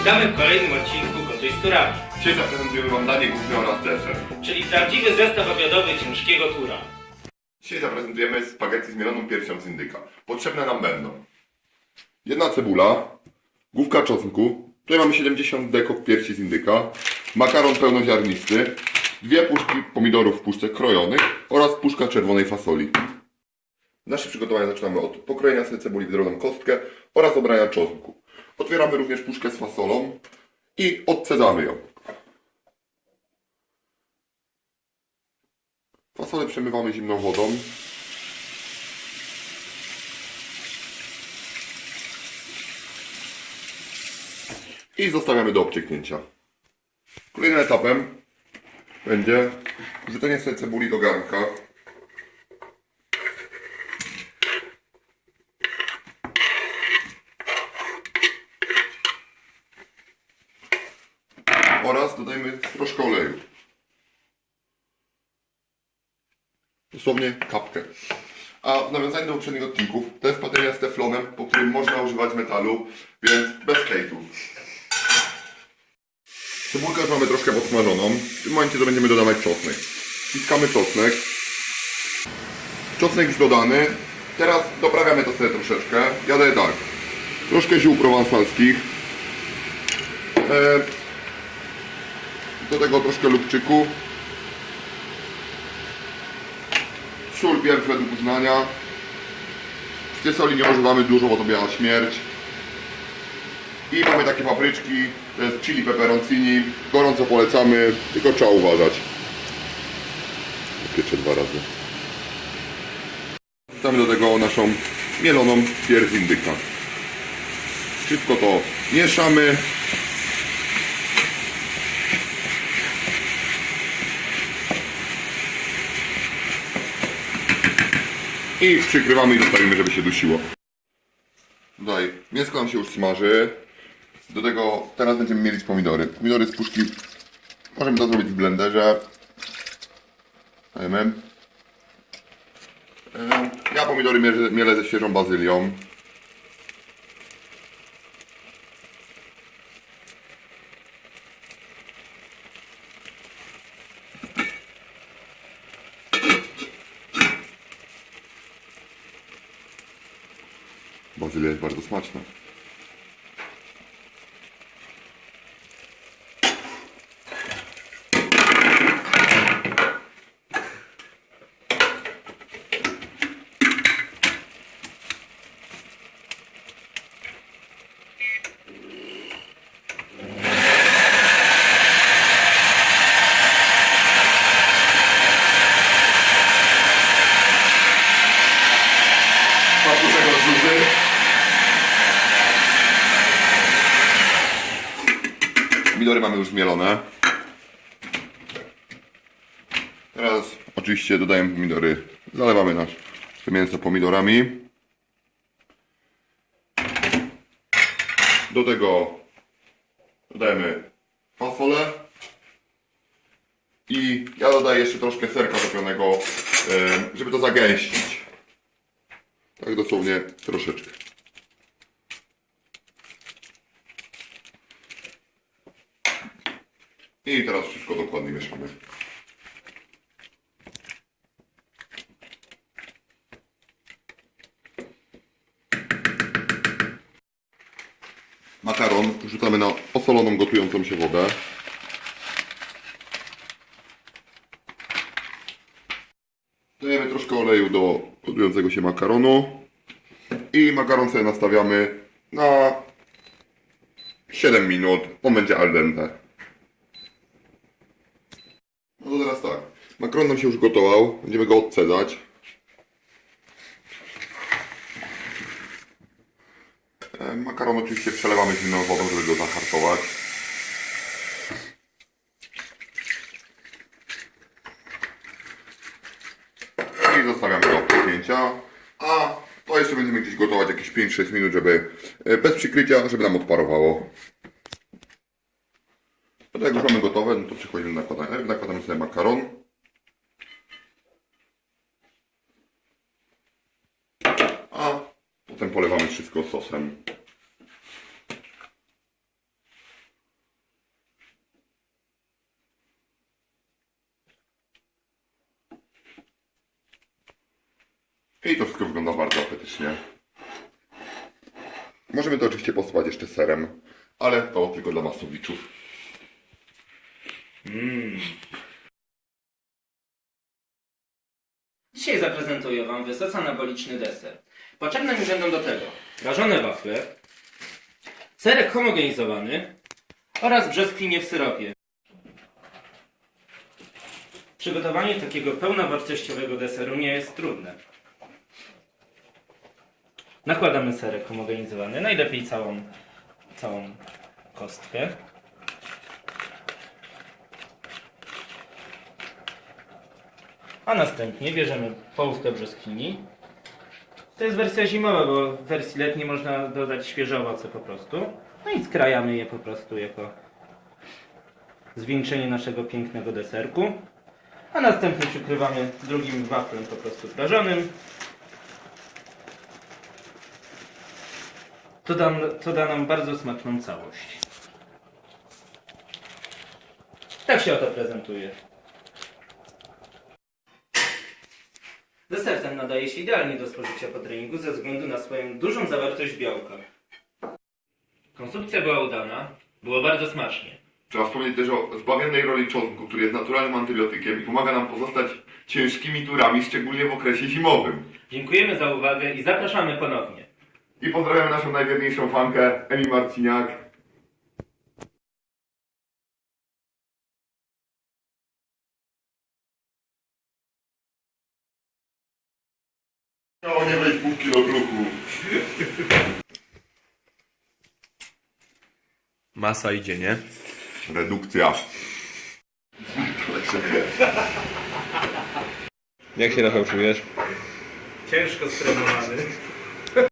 Witamy w kolejnym odcinku Gotuj z turami, Dzisiaj zaprezentujemy Wam danie główne oraz deser. czyli prawdziwy zestaw obiadowy ciężkiego tura. Dzisiaj zaprezentujemy spaghetti z mieloną piersią z indyka. Potrzebne nam będą jedna cebula, główka czosnku, tutaj mamy 70 dekok piersi z indyka, makaron pełnoziarnisty, dwie puszki pomidorów w puszce krojonych oraz puszka czerwonej fasoli. Nasze przygotowania zaczynamy od pokrojenia sobie cebuli w drobną kostkę oraz obrania czosnku. Otwieramy również puszkę z fasolą i odcedzamy ją. Fasolę przemywamy zimną wodą. I zostawiamy do obcieknięcia. Kolejnym etapem będzie wrzucenie sobie cebuli do garnka. Oraz dodajmy troszkę oleju. dosłownie kapkę. A w nawiązaniu do poprzednich odcinków, to jest bateria z teflonem, po którym można używać metalu, więc bez hejtu. Cebulkę już mamy troszkę podsmażoną. W tym momencie to będziemy dodawać czosnek. Wciskamy czosnek. Czosnek już dodany. Teraz doprawiamy to sobie troszeczkę. Ja daję tak. Troszkę ziół prowansalskich. E, do tego troszkę lubczyku. Sól, pieprz według uznania. Z soli nie używamy dużo, bo to biała śmierć. I mamy takie papryczki, to jest chili peperoncini. Gorąco polecamy, tylko trzeba uważać. Piecze dwa razy. Wrzucamy do tego naszą mieloną pierś z indyka. To mieszamy. I przykrywamy i zostawimy, żeby się dusiło. Tutaj mięsko nam się już smaży. Do tego teraz będziemy mielić pomidory. Pomidory z puszki możemy to zrobić w blenderze. Dajemy. Em, Ja pomidory mielę ze świeżą bazylią. Bazylia jest bardzo smaczna. Pomidory mamy już zmielone. Teraz oczywiście dodajemy pomidory. Zalewamy nasze mięso pomidorami. Do tego dodajemy fasolę. I ja dodaję jeszcze troszkę serka topionego, żeby to zagęścić. Tak dosłownie troszeczkę. I teraz wszystko dokładnie mieszamy. Makaron wrzucamy na osoloną, gotującą się wodę. Dajemy troszkę oleju do gotującego się makaronu. I makaron sobie nastawiamy na 7 minut. On będzie al dente. No to teraz tak. Makaron nam się już gotował. Będziemy go odcedzać. E, Makaron oczywiście przelewamy zimną wodą, żeby go zahartować. I zostawiamy do odpłynięcia. A to jeszcze będziemy gdzieś gotować jakieś 5-6 minut, żeby e, bez przykrycia, żeby nam odparowało. No potem jak już mamy gotowe, no to przechodzimy do nakładania. Nakładamy sobie makaron. A potem polewamy wszystko sosem. I to wszystko wygląda bardzo apetycznie. Możemy to oczywiście posypać jeszcze serem, ale to tylko dla masowiczów. Dzisiaj zaprezentuję Wam wysoce anaboliczny deser. Potrzebne mi będą do tego prażone wafle, serek homogenizowany oraz brzoskwinie w syropie. Przygotowanie takiego pełnowartościowego deseru nie jest trudne. Nakładamy serek homogenizowany, najlepiej całą, całą kostkę. A następnie bierzemy połówkę brzoskwini. To jest wersja zimowa, bo w wersji letniej można dodać świeże owoce po prostu. No i skrajamy je po prostu jako zwieńczenie naszego pięknego deserku. A następnie przykrywamy drugim waflem po prostu prażonym. To, dam, to da nam bardzo smaczną całość. Tak się oto prezentuje. Deser ten nadaje się idealnie do spożycia po treningu ze względu na swoją dużą zawartość białka. Konsumpcja była udana, było bardzo smacznie. Trzeba wspomnieć też o zbawiennej roli czosnku, który jest naturalnym antybiotykiem i pomaga nam pozostać ciężkimi turami, szczególnie w okresie zimowym. Dziękujemy za uwagę i zapraszamy ponownie. I pozdrawiamy naszą najwierniejszą fankę, Emi Marciniak. Miało nie wejść pół kilo bruchu. Masa idzie, nie? Redukcja. Jak się Rafał czujesz? Ciężko stremowany.